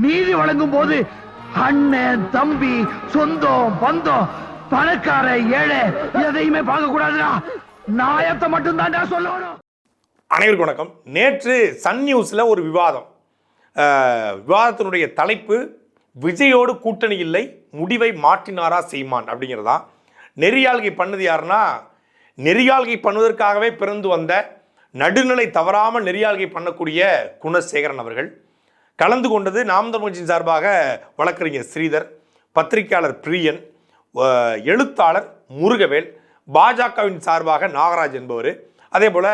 நீதி வழங்கும் போது அண்ணன் தம்பி சொந்தம் பந்தம் பணக்கார ஏழை எதையுமே பார்க்க கூடாதுடா நாயத்தை மட்டும் சொல்லணும். அனைவருக்கும் வணக்கம். நேற்று சன் நியூஸில் ஒரு விவாதம். விவாதத்தினுடைய தலைப்பு விஜயோடு கூட்டணி இல்லை முடிவை மாற்றினாரா சீமான் அப்படிங்கிறதா. நெறியாள்கை பண்ணது யாருன்னா நெறியாள்கை பண்ணுவதற்காகவே பிறந்து வந்த நடுநிலை தவறாமல் நெறியாள்கை பண்ணக்கூடிய குணசேகரன் அவர்கள். கலந்து கொண்டது நாம் தமிழ்ச்சியின் சார்பாக வழக்கறிஞர் ஸ்ரீதர் பத்திரிகையாளர் பிரியன் எழுத்தாளர் முருகவேல் பாஜகவின் சார்பாக நாகராஜ் என்பவர். அதே போல்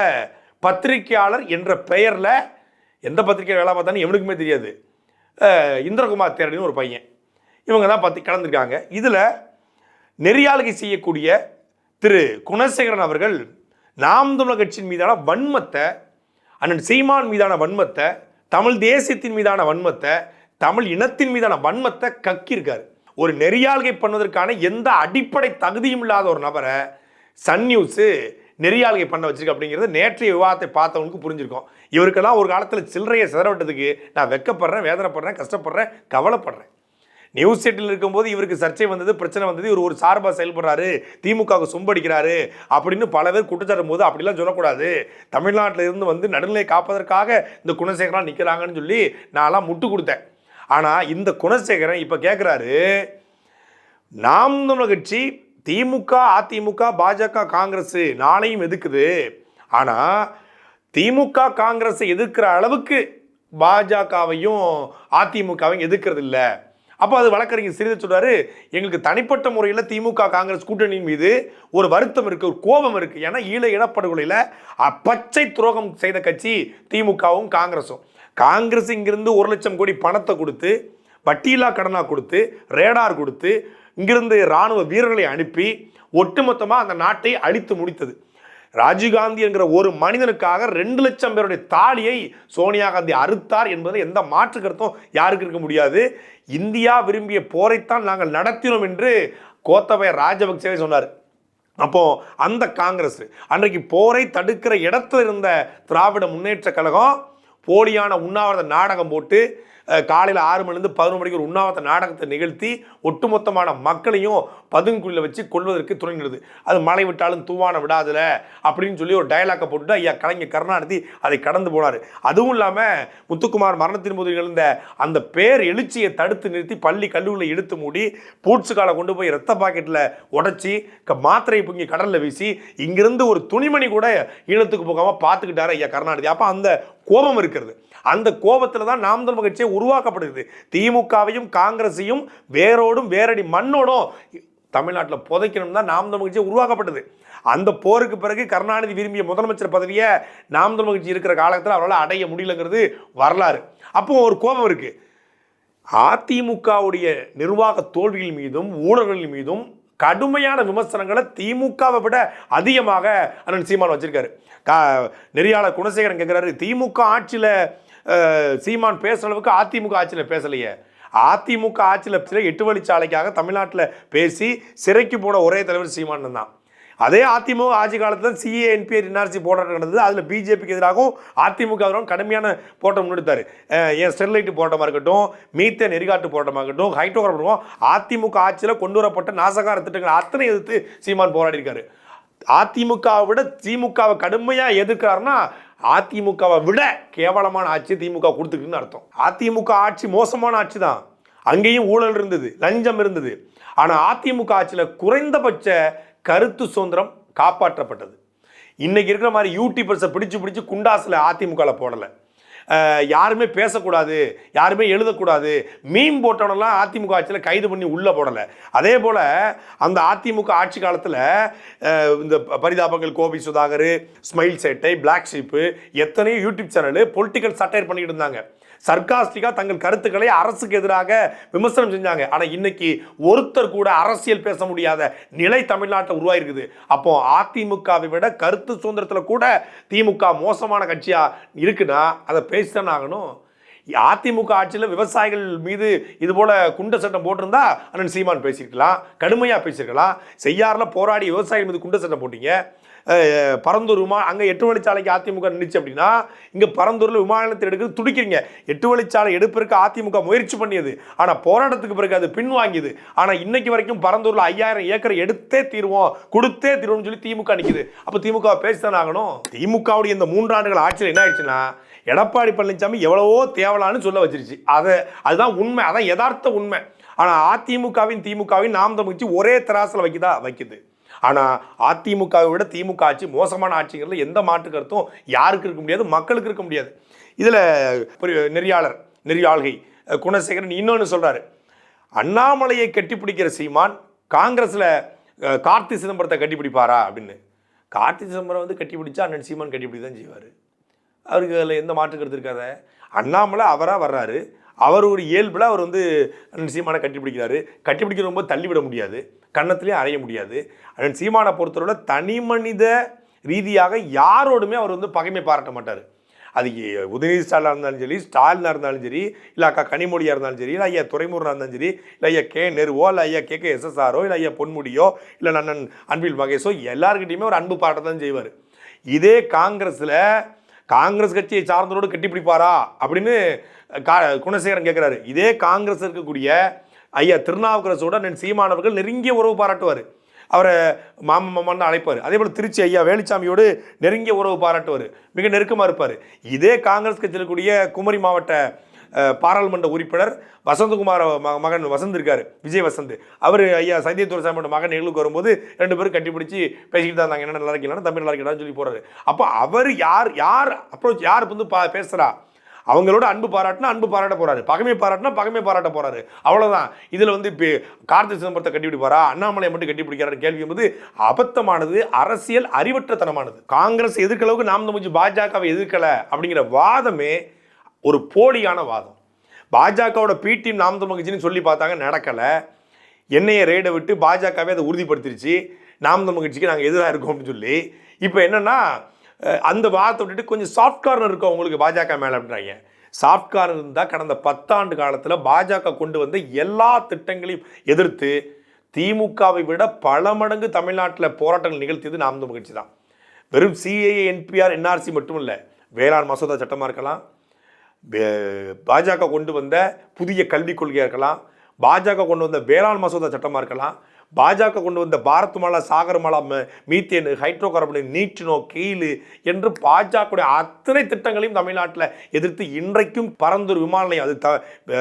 பத்திரிகையாளர் என்ற பெயரில் எந்த பத்திரிகை வேலை பார்த்தாலும் எவனுக்குமே தெரியாது. இந்திரகுமார் தேரடின்னு ஒரு பையன். இவங்க தான் பத்தி கலந்துருக்காங்க. இதில் நெறியாளுகை செய்யக்கூடிய திரு குணசேகரன் அவர்கள் நாம் தமிழர் கட்சியின் மீதான வன்மத்தை அண்ணன் சீமான் மீதான வன்மத்தை தமிழ் தேசியத்தின் மீதான வன்மத்தை தமிழ் இனத்தின் மீதான வன்மத்தை கக்கியிருக்காரு. ஒரு நெறியாள்கை பண்ணுவதற்கான எந்த அடிப்படை தகுதியும் இல்லாத ஒரு நபரை சன் நியூஸு நெறியாள்கை பண்ண வச்சிருக்கு அப்படிங்கிறது நேற்றைய விவாதத்தை பார்த்தவனுக்கு புரிஞ்சிருக்கும். இவருக்கெல்லாம் ஒரு காலத்தில் சில்லறையை சிதறவிட்டதுக்கு நான் வெக்கப்படுறேன் வேதனைப்படுறேன் கஷ்டப்படுறேன் கவலைப்படுறேன். நியூஸ் செட்டில் இருக்கும்போது இவருக்கு சர்ச்சை வந்தது பிரச்சனை வந்தது இவர் ஒரு சார்பாக செயல்படுறாரு திமுகவுக்கு சொம்படிக்கிறாரு அப்படின்னு பல பேர் குற்றச்சாட்டும் போது அப்படிலாம் சொல்லக்கூடாது. தமிழ்நாட்டில் இருந்து வந்து நடுநிலை காப்பதற்காக இந்த குணசேகரன் நிற்கிறாங்கன்னு சொல்லி நான்லாம் முட்டு கொடுத்தேன். ஆனால் இந்த குணசேகரன் இப்போ கேட்குறாரு நாம் தமிழர் கட்சி திமுக அதிமுக பாஜக காங்கிரஸ் நாளையும் எதுக்குது? ஆனால் திமுக காங்கிரஸை எதிர்க்கிற அளவுக்கு பாஜகவையும் அதிமுகவையும் எதிர்க்கிறது இல்லை அப்போ அது வழக்கறிஞர் சிறிது சொல்கிறாரு எங்களுக்கு தனிப்பட்ட முறையில் திமுக காங்கிரஸ் கூட்டணியின் மீது ஒரு வருத்தம் இருக்குது ஒரு கோபம் இருக்குது ஏன்னா ஈழ இனப்படுகொலையில் அ- பச்சை துரோகம் செய்த கட்சி திமுகவும் காங்கிரஸும் காங்கிரஸ் இங்கிருந்து ஒரு லட்சம் கோடி பணத்தை கொடுத்து வட்டியில்லா கடனாக கொடுத்து ரேடார் கொடுத்து இங்கிருந்து இராணுவ வீரர்களை அனுப்பி ஒட்டுமொத்தமாக அந்த நாட்டை அழித்து முடித்தது. ராஜீவ்காந்தி என்கிற ஒரு மனிதனுக்காக ரெண்டு லட்சம் பேருடைய தாலியை சோனியா காந்தி அறுத்தார் என்பதில் எந்த மாற்று கருத்தும் யாருக்கு இருக்க முடியாது. இந்தியா விரும்பிய போரைத்தான் நாங்கள் நடத்தினோம் என்று கோத்தபய ராஜபக்சே சொன்னார். அப்போ அந்த காங்கிரஸ் அன்றைக்கு போரை தடுக்கிற இடத்துல இருந்த திராவிட முன்னேற்ற கழகம் போலியான உண்ணாவிரத நாடகம் போட்டு காலையில் ஆறு மணிலேருந்து பதினொரு மணிக்கு ஒரு உண்ணாவத்த நாடகத்தை நிகழ்த்தி ஒட்டுமொத்தமான மக்களையும் பதுங்குழியில் வச்சு கொள்வதற்கு துணைங்கிறது அது மழை விட்டாலும் தூவான விடாதுல அப்படின்னு சொல்லி ஒரு டயலாக்கை போட்டு ஐயா கலைஞர் கருணாநிதி அதை கடந்து போனார். அதுவும் இல்லாமல் முத்துக்குமார் மரணத்தின் போது எழுந்த அந்த பேர் எழுச்சியை தடுத்து நிறுத்தி பள்ளி கல்லூரியில் இழுத்து மூடி பூட்ஸு காலை கொண்டு போய் ரத்த பாக்கெட்டில் உடச்சி க- மாத்திரை பொங்கி கடலில் வீசி இங்கிருந்து ஒரு துணிமணி கூட ஈழத்துக்கு போகாமல் பார்த்துக்கிட்டாரு ஐயா கருணாநிதி. அப்போ அந்த கோபம் இருக்கிறது. அந்த கோபத்தில் தான் நாம் தமிழ் கட்சியை உருவாக்கப்படுது திமுகவையும் காங்கிரஸையும் வேரோடும் வேரடி மண்ணோடும் தமிழ்நாட்டில் புதைக்கணும் தான் நாம் தமிழ் கட்சி உருவாக்கப்பட்டது. அந்த போருக்கு பிறகு கருணாநிதி விரும்பிய முதலமைச்சர் பதவியை நாம் தமிழ் கட்சி இருக்கிற காலத்தில் அவரால் அடைய முடியலங்கிறது வரலாறு. அப்போ ஒரு கோபம் இருக்குது அதிமுகவுடைய நிர்வாக தோல்விகள் மீதும் ஊழல்கள் மீதும் கடுமையான விமர்சனங்களை திமுகவை விட அதிகமாக அண்ணன் சீமான் வச்சிருக்காரு. கா நெறியாளர் குணசேகரன் கேட்குறாரு திமுக ஆட்சியில் சீமான் பேசுகிற அளவுக்கு அதிமுக ஆட்சியில் பேசலையே. அதிமுக ஆட்சியில் எட்டு வழிச்சாலைக்காக தமிழ்நாட்டில் பேசி சிறைக்கு போன ஒரே தலைவர் சீமான் தான். அதே அதிமுக ஆட்சி காலத்தில் தான் சிஏ என்பிஆர் என்ஆர்சி போராட்டம் நடந்தது. அதில் பிஜேபிக்கு எதிராகவும் அதிமுக எதிராகவும் கடுமையான போட்டம் முன்னெடுத்தார். என் ஏன் ஸ்டெர்லைட் போராட்டமாக இருக்கட்டும் மீத்தேன் எரிகாட்டு போராட்டமாக இருக்கட்டும் ஹைட்ரோகார்பன் அதிமுக ஆட்சியில் கொண்டு வரப்பட்ட நாசகார திட்டங்கள் அத்தனை எதிர்த்து சீமான் போராடி இருக்காரு அதிமுகவை விட திமுகவை கடுமையாக எதிர்க்கிறாருன்னா அதிமுகவை விட கேவலமான ஆட்சி திமுக கொடுத்துருக்குன்னு அர்த்தம். அதிமுக ஆட்சி மோசமான ஆட்சி தான் அங்கேயும் ஊழல் இருந்தது லஞ்சம் இருந்தது. ஆனால் அதிமுக ஆட்சியில் குறைந்தபட்ச கருத்து சுதந்திரம் காப்பாற்றப்பட்டது. இன்றைக்கி இருக்கிற மாதிரி யூடியூபர்ஸை பிடிச்சு பிடிச்சு குண்டாஸில் அதிமுகவில் போடலை. யாருமே பேசக்கூடாது யாருமே எழுதக்கூடாது. மீன் போட்டவனெல்லாம் அதிமுக ஆட்சியில் கைது பண்ணி உள்ளே போடலை. அதே போல் அந்த அதிமுக ஆட்சி காலத்தில் இந்த ப- Parithabangal Gopi Sudhakar smile Settai black sheep எத்தனையோ யூடியூப் சேனல் பொலிட்டிக்கல் சட்டையர் பண்ணிக்கிட்டு இருந்தாங்க. சர்க்காஸ்டிக்காக தங்கள் கருத்துக்களை அரசுக்கு எதிராக விமர்சனம் செஞ்சாங்க. ஆனால் இன்னைக்கு ஒருத்தர் கூட அரசியல் பேச முடியாத நிலை தமிழ்நாட்டில் உருவாயிருக்குது. அப்போ அதிமுகவை விட கருத்து சுதந்திரத்தில் கூட திமுக மோசமான கட்சியாக இருக்குன்னா அதை பேசித்தானே ஆகணும். அதிமுக ஆட்சியில் விவசாயிகள் மீது இது போல குண்ட சட்டம் போட்டிருந்தா அண்ணன் சீமான் பேசியிருக்கலாம் கடுமையாக பேசியிருக்கலாம். செய்யாரில் போராடி விவசாயிகள் மீது குண்ட சட்டம் போட்டீங்க. பரந்தூர் விமான அங்கே எட்டு வழிச்சாலைக்கு அதிமுக நின்றுச்சு அப்படின்னா இங்கே பரந்தூரில் விமானத்தை எடுக்கிறது துடிக்கிறீங்க. எட்டு வழிச்சாலை எடுப்பதற்கு அதிமுக முயற்சி பண்ணியது. ஆனால் போராட்டத்துக்கு பிறகு அது பின்வாங்கியது ஆனால் இன்னைக்கு வரைக்கும் பரந்தூரில் ஐயாயிரம் ஏக்கர் எடுத்தே தீர்வோம் கொடுத்தே தீர்வோம்னு சொல்லி திமுக நிற்கிது அப்போ திமுக பேசித்தானே ஆகணும்? திமுகவுடைய இந்த மூன்றாண்டுகள் ஆட்சியில் என்ன ஆயிடுச்சுன்னா எடப்பாடி பழனிசாமி எவ்வளவோ தேவலான்னு சொல்ல வச்சிருச்சு. அதை அதுதான் உண்மை அதான் யதார்த்த உண்மை. ஆனால் அதிமுகவின் திமுகவின் நாம் தமிழ்ச்சி ஒரே திராசில் வைக்குதா? வைக்குது. ஆனால் அதிமுகவை விட திமுக ஆட்சி மோசமான ஆட்சிங்கிறது எந்த மாற்று கருத்தும் யாருக்கு இருக்க முடியாது மக்களுக்கு இருக்க முடியாது. இதில் நெறியாளர் நெறியாள்கை குணசேகரன் இன்னொன்று சொல்கிறாரு அண்ணாமலையை கட்டிப்பிடிக்கிற சீமான் காங்கிரஸில் கார்த்தி சிதம்பரத்தை கட்டிப்பிடிப்பாரா அப்படின்னு. கார்த்தி சிதம்பரம் வந்து கட்டிப்பிடிச்சா அண்ணன் சீமான் கட்டிப்பிடி தான் செய்வார். அவருக்கு அதில் எந்த மாற்று கருத்து இருக்காத. அண்ணாமலை அவராக வர்றாரு. அவர் ஒரு இயல்பில் அவர் வந்து சீமானை கட்டிப்பிடிக்கிறாரு கட்டிப்பிடிக்கிற ரொம்ப தள்ளிவிட முடியாது. கன்னத்துலேயும் அறைய முடியாது. அண்ட் சீமானை பொறுத்தவரை தனி மனித ரீதியாக யாரோடுமே அவர் வந்து பகைமை பாராட்ட மாட்டார். அது உதயநிதி ஸ்டாலினாக இருந்தாலும் சரி ஸ்டாலினாக இருந்தாலும் சரி இல்லை அக்கா கனிமொழியாக இருந்தாலும் சரி இல்லை ஐயா துறைமுருகனாக இருந்தாலும் சரி இல்லை ஐயா கே நெருவோ இல்லை ஐயா கே கே எஸ்எஸ்ஆரோ இல்லை ஐயா பொன்முடியோ இல்லை அண்ணன் அன்பில் மகேஷோ எல்லாருக்கிட்டையுமே ஒரு அன்பு பாராட்ட தான் செய்வார். இதே காங்கிரஸில் காங்கிரஸ் கட்சியை சார்ந்தவரோடு கட்டிப்பிடிப்பாரா அப்படின்னு கா குணசேகரன் கேட்குறாரு இதே காங்கிரஸ் இருக்கக்கூடிய ஐயா திருநாவுக்கரசோட அண்ணன் சீமானவர்கள் நெருங்கிய உறவு பாராட்டுவார். அவரை மாமன் மாமான்னு அழைப்பார். அதே போல் திருச்சி ஐயா வேலுச்சாமியோடு நெருங்கிய உறவு பாராட்டுவார். மிக நெருக்கமாக இருப்பார். இதே காங்கிரஸ் கட்சியில் இருக்கக்கூடிய குமரி மாவட்ட பாராளுமன்ற உறுப்பினர் வசந்தகுமார் ம- மகன் வசந்த் இருக்கார் விஜய் வசந்த். அவர் ஐயா சந்திய துரசாமியோட மகன் நிகழ்வுக்கு வரும்போது ரெண்டு பேரும் கட்டிப்பிடிச்சு பேசிக்கிட்டு தான் இருந்தாங்க. என்ன நல்லா இருக்கீங்களா? தம்பி நல்லா சொல்லி போறாரு. அப்போ அவர் யார் யார் அப்ரோச் யார் வந்து பா பேசுகிறா அவங்களோட அன்பு பாராட்டினா அன்பு பாராட்ட போறாரு. பகமை பாராட்டினா பகமை பாராட்ட போறாரு. அவ்வளோதான் இதில் வந்து இப்போ கார்த்தி சிதம்பரத்தை கட்டிப்பிடிப்பாரா? அண்ணாமலையை மட்டும் கட்டிப்பிடிக்கிறாரு கேள்வி என்பது அபத்தமானது அரசியல் அறிவற்றத்தனமானது. காங்கிரஸ் எதிர்க்க அளவுக்கு நாம் தமிழ் பாஜகவை எதிர்க்கல அப்படிங்கிற வாதமே ஒரு போலியான வாதம். பாஜகவோட பி டீம் நாம் தமிழ் கட்சின்னு சொல்லி பார்த்தாங்க நடக்கலை. என்னையை ரேடை விட்டு பாஜகவே அதை உறுதிப்படுத்திருச்சு. நாம் தமிழ் கட்சிக்கு நாங்கள் எதிராக இருக்கோம் அப்படின்னு சொல்லி. இப்போ என்னென்னா அந்த வாதத்தை விட்டுட்டு கொஞ்சம் சாஃப்ட் கார்னர் இருக்கும் அவங்களுக்கு பாஜக மேலே அப்படின்றாங்க. சாஃப்ட் கார்னர் இருந்தால் கடந்த பத்தாண்டு காலத்தில் பாஜக கொண்டு வந்த எல்லா திட்டங்களையும் எதிர்த்து திமுகவை விட பல மடங்கு தமிழ்நாட்டில் போராட்டங்கள் நிகழ்த்தியது நாம் தமிழ் கட்சி தான் வெறும் சிஏஏ என்பிஆர் என்ஆர்சி மட்டும் இல்லை. வேளாண் மசோதா சட்டமாக இருக்கலாம் பாஜக கொண்டு வந்த புதிய கல்விக் கொள்கையாக இருக்கலாம் பாஜக கொண்டு வந்த வேளாண் மசோதா சட்டமாக இருக்கலாம் பாஜக கொண்டு வந்த பாரத் மாலா சாகர் மாலா ம- மீத்தேனு ஹைட்ரோ கார்பன் நீட்டினோ கெயிலு என்று பாஜகவுடைய அத்தனை திட்டங்களையும் தமிழ்நாட்டில் எதிர்த்து இன்றைக்கும் பரந்தூர் விமான நிலையம் அது த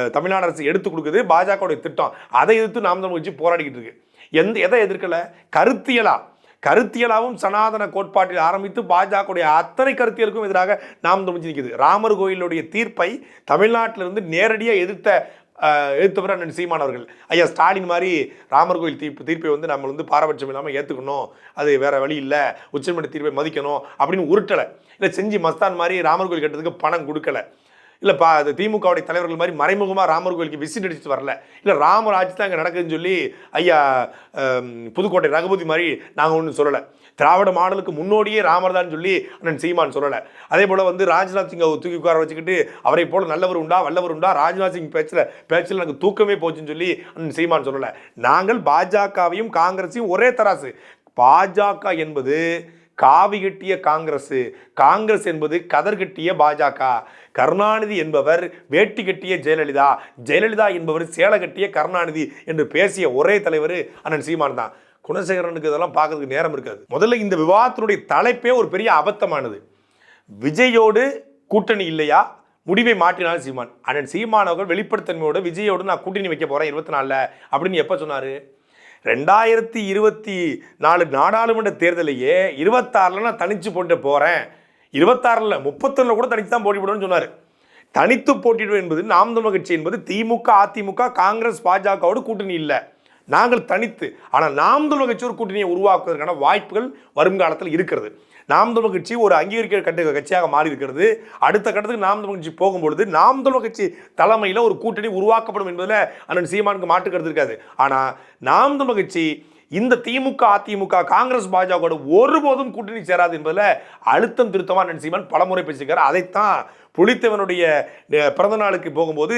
தமிழ்நாடு அரசு எடுத்து கொடுக்குது பாஜகவுடைய திட்டம். அதை எதிர்த்து நாம் தமிழ் வச்சு போராடிக்கிட்டு இருக்கு. எந்த எதை எதிர்க்கலை? கருத்தியலாக கருத்தியலாகவும் சனாதன கோட்பாட்டில் ஆரம்பித்து பாஜகவுடைய அத்தனை கருத்தியலுக்கும் எதிராக நாம் துணிஞ்சு நிற்கிது ராமர் கோயிலுடைய தீர்ப்பை தமிழ்நாட்டிலிருந்து நேரடியாக எதிர்த்த எழுத்தவர் அண்ணன் சீமான் அவர்கள் ஐயா ஸ்டாலின் மாதிரி ராமர் கோயில் தீர்ப்பு தீர்ப்பை வந்து நம்ம வந்து பாரபட்சம் இல்லாமல் ஏற்றுக்கணும் அது வேறு வழி இல்லை. உச்சநீதிமன்ற தீர்ப்பை மதிக்கணும். அப்படின்னு உருட்டலை. இல்லை செஞ்சு மஸ்தான் மாதிரி ராமர் கோயில் கட்டுறதுக்கு பணம் கொடுக்கல. இல்லை பா அது திமுகவுடைய தலைவர்கள் மாதிரி மறைமுகமாக ராமர் கோயிலுக்கு விசிட் அடிச்சுட்டு வரல. இல்லை ராமர் ஆட்சி தான் அங்கே நடக்குதுன்னு சொல்லி ஐயா புதுக்கோட்டை ரகுபதி மாதிரி நாங்கள் ஒன்றும் சொல்லலை. திராவிட மாடலுக்கு முன்னோடியே ராமர் தான் சொல்லி அண்ணன் சீமான் சொல்லலை. அதே போல் வந்து ராஜ்நாத் சிங்கை தூக்கி உட்கார வச்சுக்கிட்டு அவரை போல் நல்லவர் உண்டா வல்லவர் உண்டா ராஜ்நாத் சிங் பேச்சில் பேச்சில் எனக்கு தூக்கமே போச்சுன்னு சொல்லி அண்ணன் சீமான் சொல்லலை. நாங்கள் பாஜகவையும் காங்கிரஸையும் ஒரே தராசு. பாஜக என்பது காவி கட்டிய காங்கிரஸ் காங்கிரஸ் என்பது கதர் கட்டிய பாஜக. கருணாநிதி என்பவர் வேட்டி கட்டிய ஜெயலலிதா. ஜெயலலிதா என்பவர் சேலை கட்டிய கருணாநிதி என்று பேசிய ஒரே தலைவர் அண்ணன் சீமான் தான். குணசேகரனுக்கு இதெல்லாம் பார்க்கறதுக்கு நேரம் இருக்காது. முதல்ல இந்த விவாதத்தினுடைய தலைப்பே ஒரு பெரிய அபத்தமானது. விஜயோடு கூட்டணி இல்லையா? முடிவை மாற்றினாலும் சீமான். அண்ணன் சீமான் அவர்கள் வெளிப்படைத்தன்மையோட விஜயோடு நான் கூட்டணி வைக்க போகிறேன் இருபத்தி நாலில் அப்படின்னு எப்போ சொன்னார்? ரெண்டாயிரத்தி இருபத்தி நாலு நாடாளுமன்ற தேர்தலையே இருபத்தாறில் நான் தனித்து போட்டு போகிறேன் இருபத்தாறில் முப்பத்தொன்னில் கூட தனித்து தான் போட்டிடுவேன்னு சொன்னார். தனித்து போட்டியிடுவோம் என்பது நாம் தமிழ் கட்சி என்பது திமுக அதிமுக காங்கிரஸ் பாஜகவோடு கூட்டணி இல்லை. நாங்கள் தனித்து ஆனால் நாம் தமிழ் கட்சி ஒரு கூட்டணியை உருவாக்குவதற்கான வாய்ப்புகள் வரும் காலத்தில் இருக்கிறது. நாம் தமிழ் கட்சி ஒரு அங்கீகரிக்க கட்ட கட்சியாக மாறி இருக்கிறது அடுத்த கட்டத்துக்கு நாம் தமிழ் கட்சி போகும்பொழுது நாம் தமிழ் கட்சி தலைமையில் ஒரு கூட்டணி உருவாக்கப்படும் என்பதில் அண்ணன் சீமானுக்கு மாற்று கருத்து இருக்காது. ஆனால் நாம் தமிழ் கட்சி இந்த திமுக அதிமுக காங்கிரஸ் பாஜகவோட ஒருபோதும் கூட்டணி சேராது என்பதில் அழுத்தம் திருத்தமாக அண்ணன் சீமான் பலமுறை பேசியிருக்காரு. அதைத்தான் புலித்தேவனுடைய பிறந்த நாளுக்கு போகும்போது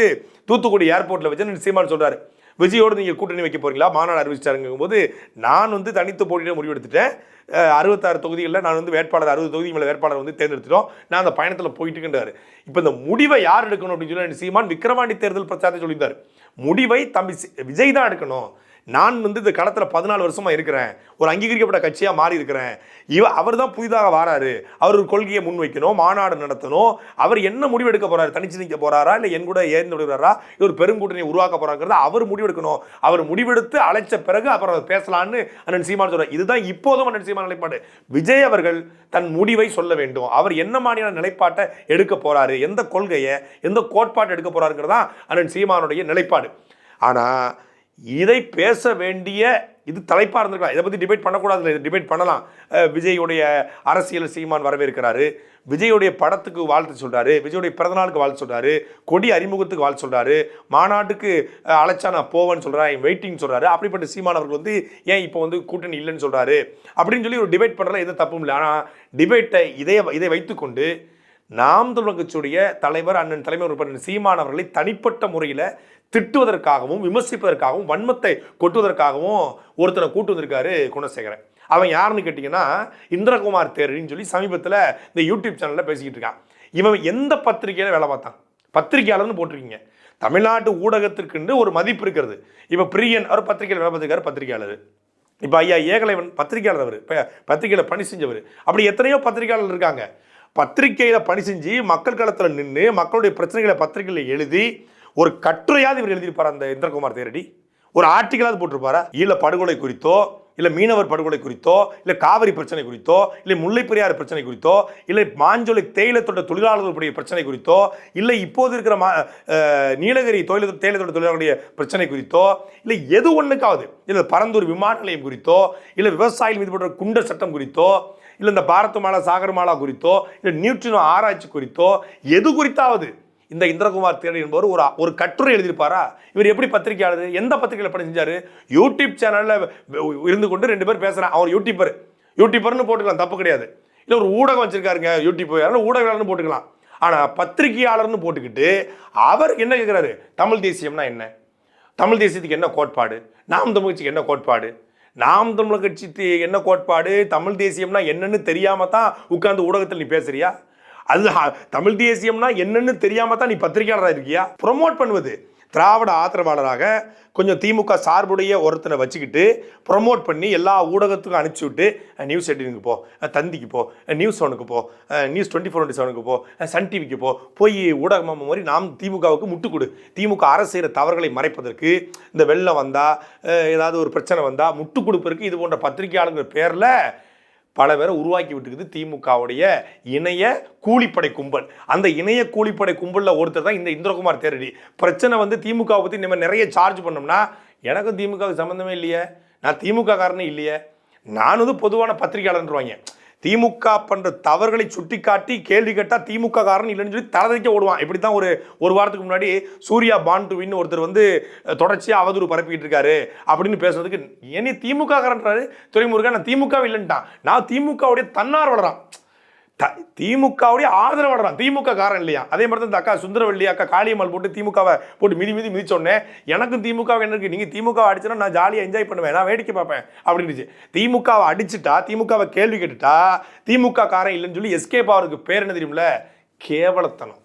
தூத்துக்குடி ஏர்போர்ட்டில் வச்சு அண்ணன் சீமான் சொல்கிறார் விஜயோடு நீங்கள் கூட்டணி வைக்க போகிறீங்களா மாநாடு அறிவிச்சிட்டாருங்கும் போது நான் வந்து தனித்து போட்டியிட முடிவெடுத்துட்டேன். அறுபத்தாறு தொகுதிகளில் நான் வந்து வேட்பாளர் அறுபது தொகுதி மேலே வேட்பாளர் வந்து தேர்ந்தெடுத்துட்டோம். நான் அந்த பயணத்தில் போயிட்டு இருக்கின்றாரு இப்போ இந்த முடிவை யார் எடுக்கணும் அப்படின்னு சொல்லி சீமான் விக்ரவாண்டி தேர்தல் பிரச்சாரத்தை சொல்லியிருந்தார். முடிவை தம்பி சி- விஜய் தான் எடுக்கணும். நான் வந்து இந்த களத்தில் பதினாலு வருஷமாக இருக்கிறேன். ஒரு அங்கீகரிக்கப்பட்ட கட்சியாக மாறி இருக்கிறேன். இவ அவர் தான் புதிதாக வராரு. அவர் ஒரு கொள்கையை முன்வைக்கணும் மாநாடு நடத்தணும். அவர் என்ன முடிவு எடுக்க தனிச்சு நிற்க போகிறாரா இல்லை என் கூட ஏர்ந்து விடுகிறாரா ஒரு பெருங்கூட்டணி உருவாக்க போகிறாங்கிறத அவர் முடிவெடுக்கணும். அவர் முடிவெடுத்து அழைச்ச பிறகு அப்புறம் அதை பேசலான்னு அண்ணன் சீமான் சொல்கிறார் இதுதான் இப்போதும் அண்ணன் சீமான் நிலைப்பாடு. விஜய் அவர்கள் தன் முடிவை சொல்ல வேண்டும். அவர் என்ன மாதிரியான நிலைப்பாட்டை எடுக்க போகிறாரு எந்த கொள்கையை எந்த கோட்பாட்டை எடுக்க போகிறாருங்கிறதான் அண்ணன் சீமானுடைய நிலைப்பாடு. ஆனால் இதை பேச வேண்டிய இது தலைப்பாக இருந்திருக்கலாம். இதை பற்றி டிபேட் பண்ணக்கூடாது இதை டிபேட் பண்ணலாம். விஜயுடைய அரசியல் சீமான் வரவேற்கிறாரு. விஜயுடைய படத்துக்கு வாழ்த்து சொல்கிறாரு விஜயுடைய பிறந்தநாளுக்கு வாழ்த்து சொல்கிறாரு கொடி அறிமுகத்துக்கு வாழ்த்து சொல்கிறாரு மாநாட்டுக்கு அழைச்சா நான் போவேன்னு சொல்கிறேன் வெயிட்டிங் சொல்கிறாரு அப்படிப்பட்ட சீமான் அவர்கள் வந்து ஏன் இப்போ வந்து கூட்டணி இல்லைன்னு சொல்கிறாரு அப்படின்னு சொல்லி ஒரு டிபேட் பண்ணுறதுல எதுவும் தப்பும் இல்லை. ஆனால் டிபேட்டை இதை இதை வைத்துக்கொண்டு நாம் தமிழ் கட்சியுடைய தலைவர் அண்ணன் தலைமை உறுப்பினர் சீமான் அவர்களை தனிப்பட்ட முறையில் திட்டுவதற்காகவும் விமர்சிப்பதற்காகவும் வன்மத்தை கொட்டுவதற்காகவும் ஒருத்தனை கூட்டு வந்திருக்காரு குணசேகரன். அவன் யாருன்னு கேட்டிங்கன்னா இந்திரகுமார் தேரடின்னு சொல்லி சமீபத்தில் இந்த யூடியூப் சேனலில் பேசிக்கிட்டு இருக்கான். இவன் எந்த பத்திரிகையில வேலை பார்த்தான்? பத்திரிகையாளர்னு போட்டிருக்கீங்க. தமிழ்நாட்டு ஊடகத்திற்குன்னு ஒரு மதிப்பு இருக்கிறது. இப்போ பிரியன் அவர் பத்திரிகையில் வேலை பார்த்துருக்காரு பத்திரிகையாளர். இப்போ ஐயா ஏகலைவன் பத்திரிகையாளர் அவர். இப்போ பத்திரிகையில் பணி செஞ்சவர். அப்படி எத்தனையோ பத்திரிகையாளர் இருக்காங்க. பத்திரிகையில் பணி செஞ்சு மக்கள் களத்தில் நின்று மக்களுடைய பிரச்சனைகளை பத்திரிகையில் எழுதி ஒரு கட்டுரையாவது இவர் எழுதியிருப்பார் அந்த இந்திரகுமார் தேரடி? ஒரு ஆர்டிக்கலாவது போட்டிருப்பாரா? ஈழ படுகொலை குறித்தோ இல்லை மீனவர் படுகொலை குறித்தோ இல்லை காவிரி பிரச்சனை குறித்தோ இல்லை முல்லைப்பெரியார் பிரச்சனை குறித்தோ இல்லை மாஞ்சோலை தேயிலத்தோட்ட தொழிலாளர்களுடைய பிரச்சனை குறித்தோ இல்லை இப்போது இருக்கிற மா நீலகிரி தொழில் தேயிலத்தோட்ட தொழிலாளர்களுடைய பிரச்சனை குறித்தோ இல்லை எது ஒன்றுக்காவது இல்லை பரந்தூர் விமான நிலையம் குறித்தோ இல்லை விவசாயிகள் மீது போன்ற குண்டர் சட்டம் குறித்தோ இல்லை இந்த பாரத் மாலா சாகர் மாலா குறித்தோ இல்லை நியூட்ரினோ ஆராய்ச்சி குறித்தோ எது குறித்தாவது? இந்த இந்திரகுமார் தேடி என்பவர் ஒரு ஒரு கட்டுரை எழுதியிருப்பாரா? இவர் எப்படி பத்திரிகையாளர்? எந்த பத்திரிகையில் பணி செஞ்சார்? யூடியூப் சேனலில் இருந்து கொண்டு ரெண்டு பேர் பேசுகிறான் அவர் யூடியூப்பர். யூடியூப்பர்னு போட்டுக்கலாம் தப்பு கிடையாது. இல்லை ஒரு ஊடகம் வச்சுருக்காருங்க யூடியூப் யாரும் ஊடகம்னு போட்டுக்கலாம். ஆனால் பத்திரிகையாளர்னு போட்டுக்கிட்டு அவர் என்ன கேட்குறாரு தமிழ் தேசியம்னா என்ன? தமிழ் தேசியத்துக்கு என்ன கோட்பாடு? நாம் தமிழ்ச்சிக்கு என்ன கோட்பாடு? நாம் தமிழர் கட்சி என்ன கோட்பாடு? தமிழ் தேசியம்னா என்னன்னு தெரியாம தான் உட்கார்ந்து ஊடகத்தில் நீ பேசுறியா? அது தமிழ் தேசியம்னா என்னன்னு தெரியாம தான் நீ பத்திரிகையாளராக இருக்கியா? ப்ரொமோட் பண்ணுவது. திராவிட ஆதரவாளராக கொஞ்சம் திமுக சார்புடைய ஒருத்தனை வச்சுக்கிட்டு ப்ரொமோட் பண்ணி எல்லா ஊடகத்துக்கும் அனுப்பிச்சி விட்டு நியூஸ் எயிட்டீனுக்கு போ தந்திக்கு போ நியூஸ் ஒனுக்கு போ நியூஸ் டுவெண்ட்டி ஃபோர் டுவெண்ட்டி செவனுக்கு போ சன் டிவிக்கு போ போய் ஊடகம் மாதிரி நாம் திமுகவுக்கு முட்டு கொடு. திமுக அரசு செய்கிற தவறுகளை மறைப்பதற்கு இந்த வெள்ளம் வந்தால் ஏதாவது ஒரு பிரச்சனை வந்தால் முட்டு கொடுப்பதற்கு இது போன்ற பத்திரிகையாளர்கள் பேரில் பல பேரை உருவாக்கி விட்டுக்குது திமுகவுடைய இணைய கூலிப்படை கும்பல். அந்த இணைய கூலிப்படை கும்பலில் ஒருத்தர் தான் இந்த இந்திரகுமார் தேரடி. பிரச்சனை வந்து திமுகவை பற்றி நம்ம நிறைய சார்ஜ் பண்ணோம்னா எனக்கும் திமுகவுக்கு சம்மந்தமே இல்லையே. நான் திமுக காரனே இல்லையே. நான் வந்து பொதுவான பத்திரிகையாளர்ன்றவாங்க. திமுக பண்ற தவறுகளை சுட்டிக்காட்டி கேள்வி கேட்டால் திமுக காரன் இல்லைன்னு சொல்லி தலைதைக்க ஓடுவான். இப்படி தான் ஒரு ஒரு வாரத்துக்கு முன்னாடி சூர்யா பாண்டுவின்னு ஒருத்தர் வந்து தொடர்ச்சியாக அவதூறு பரப்பிக்கிட்டு இருக்காரு அப்படின்னு பேசுறதுக்கு என்னை திமுக காரன்றாரு. துறைமுருகன் நான் திமுக இல்லைன்ட்டான். நான் திமுகவுடைய தன்னார்வலரான் திமுகவுடைய திமுகவுடைய தான். திமுக காரன் இல்லையா? அதே மாதிரி தான் இந்த அக்கா சுந்தரவள்ளி அக்கா காளியம்மாள் போட்டு திமுகவை போட்டு மிதி மிதி மிதிச்சோடனே எனக்கும் திமுக என்ன இருக்கு? நீங்க திமுக அடிச்சுனா நான் ஜாலியாக என்ஜாய் பண்ணுவேன். நான் வேடிக்கை பார்ப்பேன். அப்படின்னுச்சு. திமுகவை அடிச்சுட்டா திமுகவை கேள்வி கேட்டுட்டா திமுக காரன் இல்லைன்னு சொல்லி எஸ்கேப் அவருக்கு பேர் என்ன தெரியும்ல? கேவலத்தனம்.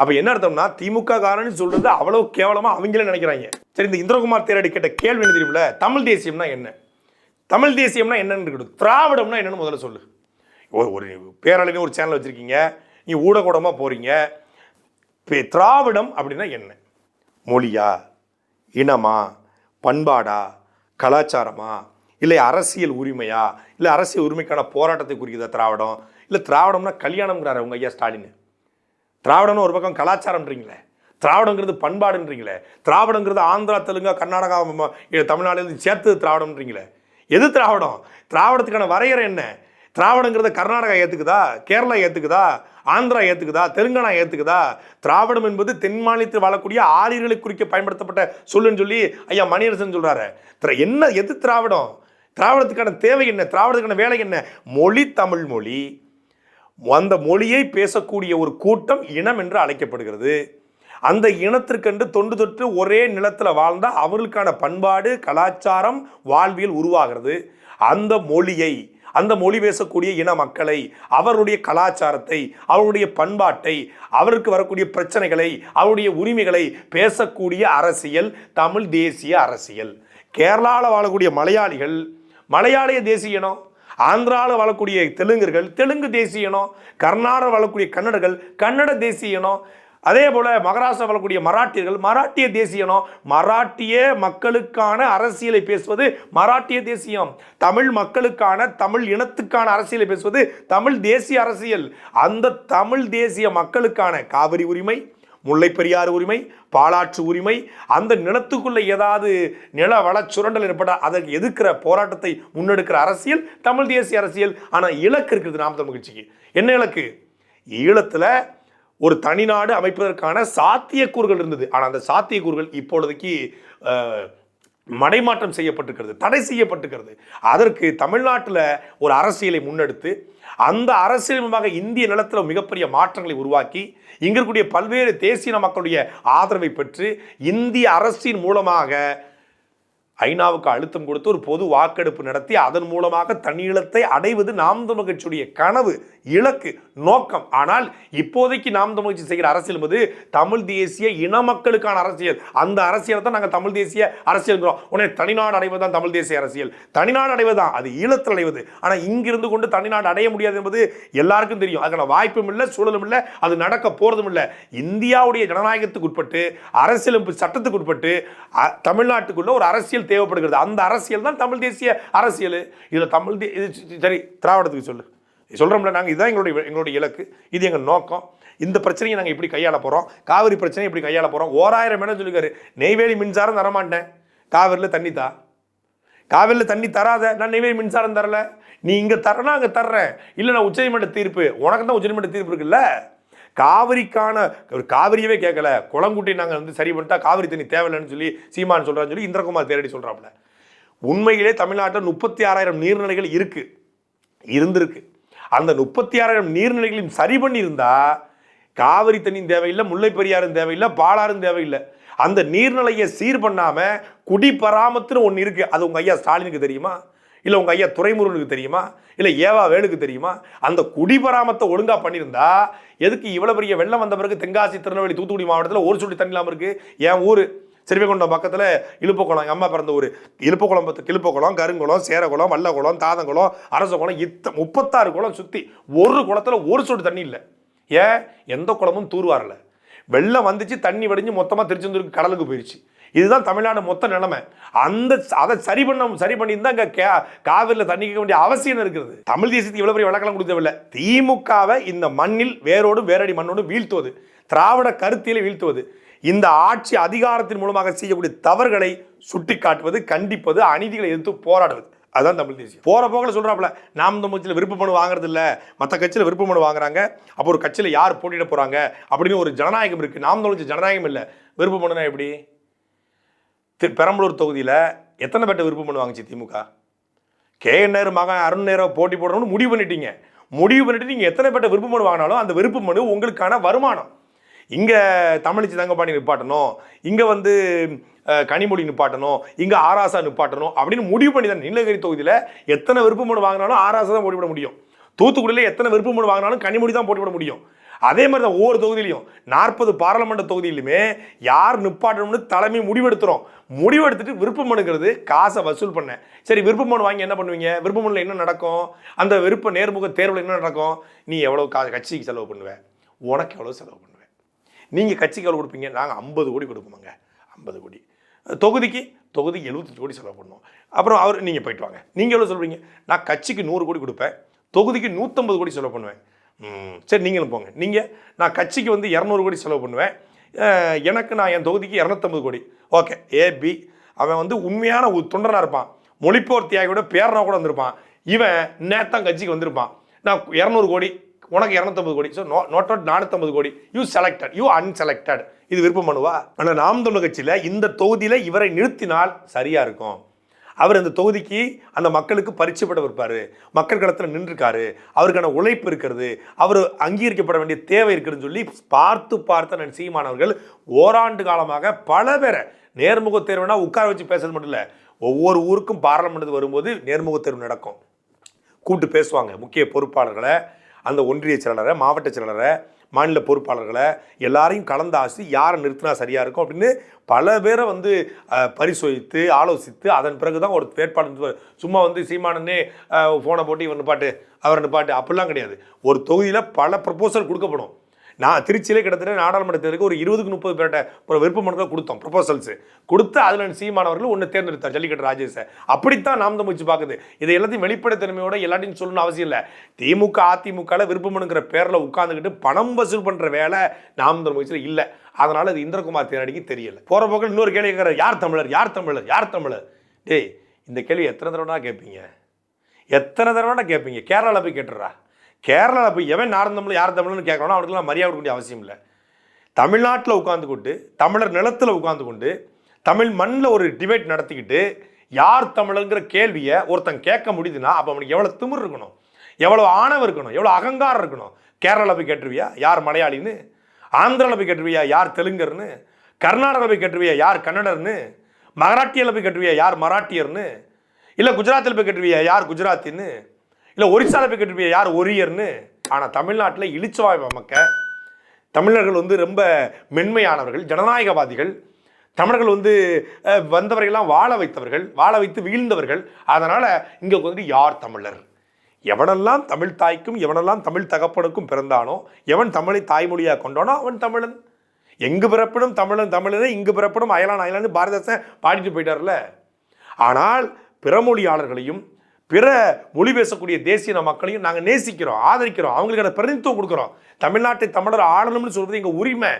அப்ப என்ன அர்த்தம்னா திமுக காரன்னு சொல்றது அவ்வளவு கேவலமா அவங்களே நினைக்கிறாங்க. சரி இந்த இந்திரகுமார் தேரடி கேட்ட கேள்வி என்ன தெரியும்ல? தமிழ் தேசியம்னா என்ன? தமிழ் தேசியம்னா என்னன்னு இருக்கட்டும் திராவிடம்னா என்னன்னு முதல்ல சொல்லு. ஒரு ஒரு ஒரு சேனல் வச்சுருக்கீங்க. நீ ஊடகூடமாக போகிறீங்க திராவிடம் அப்படின்னா என்ன? மொழியா? இனமா? பண்பாடா? கலாச்சாரமா? இல்லை அரசியல் உரிமையா? இல்லை அரசியல் உரிமைக்கான போராட்டத்தை குறிக்குதா திராவிடம்? இல்லை திராவிடம்னா கல்யாணம்ங்கிறாரு உங்கள் ஐயா ஸ்டாலின். திராவிடம்னு ஒரு பக்கம் கலாச்சாரம்ன்றீங்களே. திராவிடங்கிறது பண்பாடுன்றீங்களே. திராவிடங்கிறது ஆந்திரா தெலுங்கா கர்நாடகா தமிழ்நாடு சேர்த்து திராவிடம்ன்றீங்களே. எது திராவிடம்? திராவிடத்துக்கான வரையறை என்ன? திராவிடங்கிறத கர்நாடகா ஏற்றுக்குதா கேரளா ஏற்றுக்குதா ஆந்திரா ஏற்றுக்குதா தெலுங்கானா ஏற்றுக்குதா திராவிடம் என்பது தென் மாநிலத்தில் வாழக்கூடிய ஆரியர்களை குறிக்க பயன்படுத்தப்பட்ட சொல்லுன்னு சொல்லி ஐயா மணியரசன் சொல்கிறாரு திரா- என்ன எது திராவிடம்? திராவிடத்துக்கான தேவை என்ன? திராவிடத்துக்கான வேலை என்ன? மொழி தமிழ் மொழி. அந்த மொழியை பேசக்கூடிய ஒரு கூட்டம் இனம் என்று அழைக்கப்படுகிறது. அந்த இனத்திற்கென்று தொண்டு தொட்டு ஒரே நிலத்தில் வாழ்ந்தால் அவர்களுக்கான பண்பாடு கலாச்சாரம் வாழ்வியல் உருவாகிறது. அந்த மொழியை அந்த மொழி பேசக்கூடிய இன மக்களை அவருடைய கலாச்சாரத்தை அவருடைய பண்பாட்டை அவருக்கு வரக்கூடிய பிரச்சனைகளை அவருடைய உரிமைகளை பேசக்கூடிய அரசியல் தமிழ் தேசிய அரசியல். கேரளாவில் வாழக்கூடிய மலையாளிகள் மலையாளிய தேசிய இனம் ஆந்திராவில் வாழக்கூடிய தெலுங்கர்கள் தெலுங்கு தேசிய இனம் கர்நாடக வாழக்கூடிய கன்னடர்கள் கன்னட தேசிய இனம் அதே போல் மகாராஷ்டிரா வரக்கூடிய மராட்டியர்கள் மராட்டிய தேசியனம் மராட்டிய மக்களுக்கான அரசியலை பேசுவது மராட்டிய தேசியம். தமிழ் மக்களுக்கான தமிழ் இனத்துக்கான அரசியலை பேசுவது தமிழ் தேசிய அரசியல். அந்த தமிழ் தேசிய மக்களுக்கான காவிரி உரிமை முல்லைப்பெரியாறு உரிமை பாலாற்று உரிமை அந்த நிலத்துக்குள்ள ஏதாவது நில வள சுரண்டல் ஏற்பட அதற்கு எதிர்க்கிற போராட்டத்தை முன்னெடுக்கிற அரசியல் தமிழ் தேசிய அரசியல். ஆனால் இலக்கு இருக்குது நாம் தமிழ் கட்சிக்கு. என்ன இலக்கு? ஈழத்தில் ஒரு தனிநாடு அமைப்பதற்கான சாத்தியக்கூறுகள் இருந்தது. ஆனால் அந்த சாத்தியக்கூறுகள் இப்பொழுதைக்கு மடைமாற்றம் செய்யப்பட்டிருக்கிறது தடை செய்யப்பட்டிருக்கிறது. அதற்கு தமிழ்நாட்டில் ஒரு அரசியலை முன்னெடுத்து அந்த அரசியல் மூலமாக இந்திய நிலத்தில் மிகப்பெரிய மாற்றங்களை உருவாக்கி இங்கே இருக்கக்கூடிய பல்வேறு தேசிய மக்களுடைய ஆதரவை பெற்று இந்திய அரசின் மூலமாக ஐநாவுக்கு அழுத்தம் கொடுத்து ஒரு பொது வாக்கெடுப்பு நடத்தி அதன் மூலமாக தன்னீளத்தை அடைவது நாம் தமிழ்கட்சியுடைய கனவு இலக்கு நோக்கம். ஆனால் இப்போதைக்கு நாம் தமிழ்ச்சி செய்கிற அரசியல் என்பது தமிழ் தேசிய இன மக்களுக்கான அரசியல். அந்த அரசியலை தான் நாங்கள் தமிழ் தேசிய அரசியல்ங்கிறோம் உடனே தனிநாடு அடைவது தான் தமிழ் தேசிய அரசியல். தனிநாடு அடைவது தான் அது ஈழத்தில் அடைவது. ஆனால் இங்கிருந்து கொண்டு தனிநாடு அடைய முடியாது என்பது எல்லாருக்கும் தெரியும். அதுக்கான வாய்ப்பும் இல்லை சூழலும் இல்லை அது நடக்க போகிறதும் இல்லை. இந்தியாவுடைய ஜனநாயகத்துக்கு உட்பட்டு அரசியலமைப்பு சட்டத்துக்கு உட்பட்டு தமிழ்நாட்டுக்குள்ள ஒரு அரசியல் தேவைப்படுகிறது. அந்த அரசியல் தான் தமிழ் தேசிய அரசியல். இதில் தமிழ் தே- இது சரி திராவிடத்துக்கு சொல்லு. சொல்கிறோம்ல நாங்கள் இதுதான் எங்களுடைய எங்களுடைய இலக்கு. இது எங்கள் நோக்கம். இந்த பிரச்சனையை நாங்கள் இப்படி கையாள போகிறோம் காவிரி பிரச்சனையை இப்படி கையாள போகிறோம் ஓராயிரம் இடம் சொல்லிக்காரு நெய்வேலி மின்சாரம் தரமாட்டேன். காவிரியில் தண்ணி தா. காவிரியில் தண்ணி தராத நான் நெய்வேலி மின்சாரம் தரல. நீ இங்கே தரனா அங்கே தர்றேன். இல்லை நான் உச்சநீதிமன்ற தீர்ப்பு. உனக்கு தான் உச்சநீதிமன்ற தீர்ப்பு இருக்குல்ல? காவிரிக்கான ஒரு காவிரியவே கேட்கல குளங்குட்டி நாங்கள் வந்து சரி பண்ணிட்டா காவிரி தண்ணி தேவையில்லைன்னு சொல்லி சீமான் சொல்கிறான்னு சொல்லி இந்திரகுமார் தேரடி சொல்கிறாப்புல உண்மையிலே தமிழ்நாட்டில் முப்பத்தி ஆறாயிரம் நீர்நிலைகள் இருக்குது இருந்திருக்கு. அந்த முப்பத்தி ஆறாயிரம் நீர்நிலைகளையும் சரி பண்ணியிருந்தா காவிரி தண்ணியும் தேவையில்லை முல்லை பெரியாரும் தேவையில்லை பாலாறும் தேவையில்லை. அந்த நீர்நிலையை சீர் பண்ணாமல் குடி பராமத்துன்னு ஒன்று இருக்குது அது உங்கள் ஐயா ஸ்டாலினுக்கு தெரியுமா? இல்லை உங்கள் ஐயா துறைமுருகனுக்கு தெரியுமா? இல்லை ஏவா வேலுக்கு தெரியுமா? அந்த குடிபராமத்தை ஒழுங்காக பண்ணியிருந்தா எதுக்கு இவ்வளோ பெரிய வெள்ளம் வந்த பிறகு தென்காசி திருநெல்வேலி தூத்துக்குடி மாவட்டத்தில் ஒரு சுட்டி தண்ணி இல்லாமல் இருக்கு? என் ஊர் சிறுவைகுண்டம் பக்கத்தில் இழுப்பக்குளம் எங்கள் அம்மா பிறந்த ஊர். இழுப்பக்குளம் பத்து கிழுப்பக்குளம் கருங்குளம் சேரகுளம் வல்லகுளம் தாதங்குளம் அரச குளம் இத்த முப்பத்தாறு குளம் சுற்றி ஒரு குளத்தில் ஒரு சொட்டு தண்ணி இல்லை. ஏன்? எந்த குளமும் தூர்வாரல. வெள்ளம் வந்துச்சு தண்ணி வடிஞ்சு மொத்தமாக திருச்செந்தூருக்கு கடலுக்கு போயிடுச்சு இதுதான் தமிழ்நாடு மொத்த நிலைமை. அந்த அதை சரி பண்ண சரி பண்ணியிருந்தா இங்கே கே காவிரியில் தண்ணி கேட்க வேண்டிய அவசியம் இருக்கிறது. தமிழ் தேசத்துக்கு இவ்வளோ பெரிய விளக்கலாம் கொடுத்தவில்லை திமுகவை இந்த மண்ணில் வேரோடும் வேரடி மண்ணோடும் வீழ்த்துவது திராவிட கருத்தியில் வீழ்த்துவது இந்த ஆட்சி அதிகாரத்தின் மூலமாக செய்யக்கூடிய தவறுகளை சுட்டி காட்டுவது கண்டிப்பது அநீதிகளை எதிர்த்து போராடுவது. அதுதான் தமிழ் தேசியம். போகிற போக்கில் சொல்கிறாப்புல நாம் இந்த கட்சியில் விருப்ப மனு வாங்குறது இல்லை மற்ற கட்சியில் விருப்ப மனு வாங்குறாங்க. அப்போ ஒரு கட்சியில் யார் போட்டியிட போகிறாங்க அப்படின்னு ஒரு ஜனநாயகம் இருக்குது நாம் தமிழ் ஜனநாயகம் இல்லை. விருப்ப மனுனா எப்படி? பெரம்பலூர் தொகுதியில் எத்தனை பேர்ட்ட விருப்பம் பண்ணுவாங்க திமுக? கே நேரு மகன் அருண் நேரம் போட்டி போடணும்னு முடிவு பண்ணிட்டீங்க. முடிவு பண்ணிட்டு நீங்கள் எத்தனை பேர்ட்ட விருப்பம் மனு வாங்கினாலும் அந்த விருப்ப மனு உங்களுக்கான வருமானம். இங்கே தமிழிச்சி தங்கப்பாண்டி நிப்பாட்டணும் இங்கே வந்து கனிமொழி நிப்பாட்டணும் இங்கே ஆராசா நிப்பாட்டணும் அப்படின்னு முடிவு பண்ணி தான் நீலகிரி தொகுதியில் எத்தனை விருப்பம் மனு வாங்கினாலும் ஆராசா தான் போட்டி போட முடியும். தூத்துக்குடியில் எத்தனை விருப்பம் மனு வாங்கினாலும் கனிமொழி தான் போட்டிவிட முடியும். அதே மாதிரி தான் ஒவ்வொரு தொகுதியிலையும் நாற்பது பாராளுமன்ற தொகுதியிலுமே யார் நிப்பாட்டணும்னு தலைமை முடிவெடுத்துறோம். முடிவெடுத்துட்டு விருப்ப மனுங்கிறது காசை வசூல் பண்ண சரி விருப்ப மனு வாங்கி என்ன பண்ணுவீங்க? விருப்ப மனுல என்ன நடக்கும்? அந்த விருப்ப நேர்முக தேர்வில் என்ன நடக்கும்? நீ எவ்வளோ கா கட்சிக்கு செலவு பண்ணுவேன் உனக்கு எவ்வளோ செலவு பண்ணுவேன் நீங்கள் கட்சிக்கு எவ்வளோ கொடுப்பீங்க? நாங்கள் ஐம்பது கோடி கொடுப்போமாங்க. ஐம்பது கோடி. தொகுதிக்கு தொகுதிக்கு எழுபத்தஞ்சு கோடி செலவு பண்ணுவோம். அப்புறம் அவர் நீங்கள் போயிட்டு வாங்க. நீங்கள் எவ்வளோ சொல்கிறீங்க நான் கட்சிக்கு நூறு கோடி கொடுப்பேன். தொகுதிக்கு நூற்றம்பது கோடி செலவு பண்ணுவேன். சரி நீங்களும் போங்க. நீங்கள் நான் கட்சிக்கு வந்து இரநூறு கோடி செலவு பண்ணுவேன். எனக்கு நான் என் தொகுதிக்கு இரநூத்தம்பது கோடி. ஓகே. ஏபி அவன் வந்து உண்மையான ஒரு தொண்டனாக இருப்பான். மொழிப்போர் தியாகியோட பேரனா கூட வந்திருப்பான். இவன் நேத்தான் கட்சிக்கு வந்திருப்பான். நான் இரநூறு கோடி உனக்கு இரநூத்தம்பது கோடி. ஸோ நோட் அவுட் நானூற்றம்பது கோடி. யூ செலக்டட் யூ அன்செலக்டட் இது விருப்பம் பண்ணுவா? ஆனால் நாம் தமிழ் கட்சியில் இந்த தொகுதியில் இவரை நிறுத்தினால் சரியாக இருக்கும்? அவர் அந்த தொகுதிக்கு அந்த மக்களுக்கு பரிச்சயப்பட இருப்பார் மக்கள் களத்தில் நின்றுருக்காரு. அவருக்கான உழைப்பு இருக்கிறது. அவர் அங்கீகரிக்கப்பட வேண்டிய தேவை இருக்குதுன்னு சொல்லி பார்த்து பார்த்த நான் சீமானவர்கள் ஓராண்டு காலமாக பல பேரை நேர்முக தேர்வுனா உட்கார வச்சு பேசுறது மட்டும் இல்லை ஒவ்வொரு ஊருக்கும் பாராளுமன்றத்துக்கு வரும்போது நேர்முக தேர்வு நடக்கும். கூப்பிட்டு பேசுவாங்க முக்கிய பொறுப்பாளர்களை அந்த ஒன்றிய செயலரை மாவட்ட செயலரை மாநில பொறுப்பாளர்களை எல்லாரையும் கலந்தாசி யாரை நிறுத்தினா சரியாக இருக்கும் அப்படின்னு பல பேரை வந்து பரிசோதித்து ஆலோசித்து அதன் பிறகு தான் ஒரு வேட்பாளர் சும்மா வந்து சீமானன்னே ஃபோனை போட்டு இவன் நிப்பாட்டு அவர் நிப்பாட்டு அப்படிலாம் கிடையாது. ஒரு தொகுதியில் பல ப்ரப்போசல் கொடுக்கப்படும். நான் திருச்சியிலே கிட்டத்தட்ட நாடாளுமன்ற தேர்தலுக்கு ஒரு இருபதுக்கு முப்பது பேர்கிட்ட ஒரு விருப்ப மனுக்கள் கொடுத்தோம் ப்ரொபோசல்ஸ் கொடுத்து அதில் சீமானவர்கள் ஒன்று தேர்ந்தெடுத்தார் ஜல்லிக்கட்டு ராஜேஷை. அப்படித்தான் நாம் தான் முயற்சி பார்க்குது. இதை எல்லாத்தையும் வெளிப்படைத்தன்மையோட எல்லாத்தையும் சொல்லணும்னு அவசியம் இல்லை. திமுக அதிமுகவில் விருப்ப மனுங்கிற பேரில் உட்காந்துக்கிட்டு பணம் வசூல் பண்ணுற வேலை நாம் தான் முயற்சியில் இல்லை. அதனால் அது இந்திரகுமார் தேனடிக்கு தெரியல. போகிற போக்கில் இன்னொரு கேள்வி கேட்குற யார் தமிழர்? யார் தமிழர்? யார் தமிழர்? டேய் இந்த கேள்வி எத்தனை தடவை கேட்பீங்க எத்தனை தடவை கேட்பீங்க கேரளாவில் போய் கேட்டுறா கேரளாவில் போய் எவன் யார் தமிழ் யார் தமிழ்னு கேட்கறோம் அவனுக்குலாம் மரியாதை கொடுக்க வேண்டிய அவசியம் இல்லை. தமிழ்நாட்டில் உட்காந்து கொண்டு தமிழர் நிலத்தில் உட்காந்து கொண்டு தமிழ் மண்ணில் ஒரு டிபேட் நடத்திக்கிட்டு யார் தமிழங்கிற கேள்வியை ஒருத்தன் கேட்க முடியுதுன்னா அப்போ அவனுக்கு எவ்வளோ திமிர் இருக்கணும்? எவ்வளோ ஆணவம் இருக்கணும்? எவ்வளோ அகங்காரம் இருக்கணும்? கேரளாவில் போய் கேட்டுருவியா? யார் மலையாளின்னு? ஆந்திராவில் போய் கேட்டுருவியா? யார் தெலுங்கர்னு? கர்நாடகாவில் போய் கேட்டுருவியா? யார் கன்னடர்னு? மராட்டியில் போய் கேட்டுருவியா? யார் மராட்டியர்னு? இல்லை குஜராத்தில் போய் கேட்டுருவியா? யார் குஜராத்தின்னு? இல்லை ஒரிசாவில் போய் கேட்டுருவியா யார்? ஒரியர்னு. ஆனால் தமிழ்நாட்டில் இழிச்சவாய் மக்க தமிழர்கள் வந்து ரொம்ப மென்மையானவர்கள் ஜனநாயகவாதிகள் தமிழர்கள் வந்து அஹ், வாழ வைத்தவர்கள் வாழ வைத்து வீழ்ந்தவர்கள். அதனால் இங்கே வந்து யார் தமிழர்? எவனெல்லாம் தமிழ் தாய்க்கும் எவனெல்லாம் தமிழ் தகப்பனுக்கும் பிறந்தானோ எவன் தமிழை தாய்மொழியாக கொண்டானோ அவன் தமிழன். எங்கு பிறப்பிடும் தமிழன் தமிழனே இங்கு பிறப்பிடும் அயலான் அயலான்னு பாரதாசன் பாடிட்டு போயிட்டார்ல. ஆனால் பிறமொழியாளர்களையும் பிற மொழி பேசக்கூடிய தேசிய மக்களையும் நாங்கள் நேசிக்கிறோம் ஆதரிக்கிறோம் அவங்களுக்கான பிரதிநிதித்துவம் கொடுக்குறோம். தமிழ்நாட்டை தமிழர் ஆளணும்னு சொல்கிறது எங்கள் உரிமை.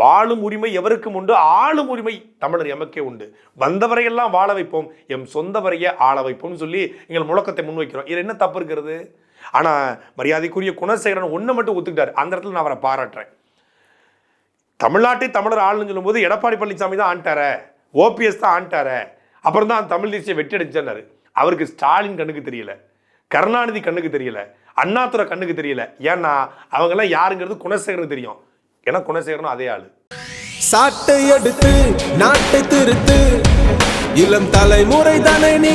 வாழும் உரிமை எவருக்கும் உண்டு? ஆளும் உரிமை தமிழர் எமக்கே உண்டு. வந்தவரையெல்லாம் வாழ வைப்போம் எம் சொந்த வரைய ஆள வைப்போம்னு சொல்லி எங்கள் முழக்கத்தை முன்வைக்கிறோம். இது என்ன தப்பு இருக்கிறது? ஆனால் மரியாதைக்குரிய குணசேகரன் ஒன்று மட்டும் ஒத்துக்கிட்டார். அந்த இடத்துல நான் அவரை பாராட்டுறேன். தமிழ்நாட்டை தமிழர் ஆளுன்னு சொல்லும்போது எடப்பாடி பழனிசாமி தான் ஆண்டார ஓபிஎஸ் தான் ஆண்டார அப்புறம் தான் தமிழ் தேசிய வெற்றி அடிச்சார் அவருக்கு ஸ்டாலின் கண்ணுக்கு தெரியல கருணாநிதி கண்ணுக்கு தெரியல அண்ணாதுரை கண்ணுக்கு தெரியல. ஏன்னா அவங்கெல்லாம் யாருங்கிறது குணசேகரனுக்கு தெரியும். ஏன்னா குணசேகரனும் அதே ஆளு. சாட்டை எடுத்து நாட்டை திருத்து இளம் தலைமுறை தானே நீ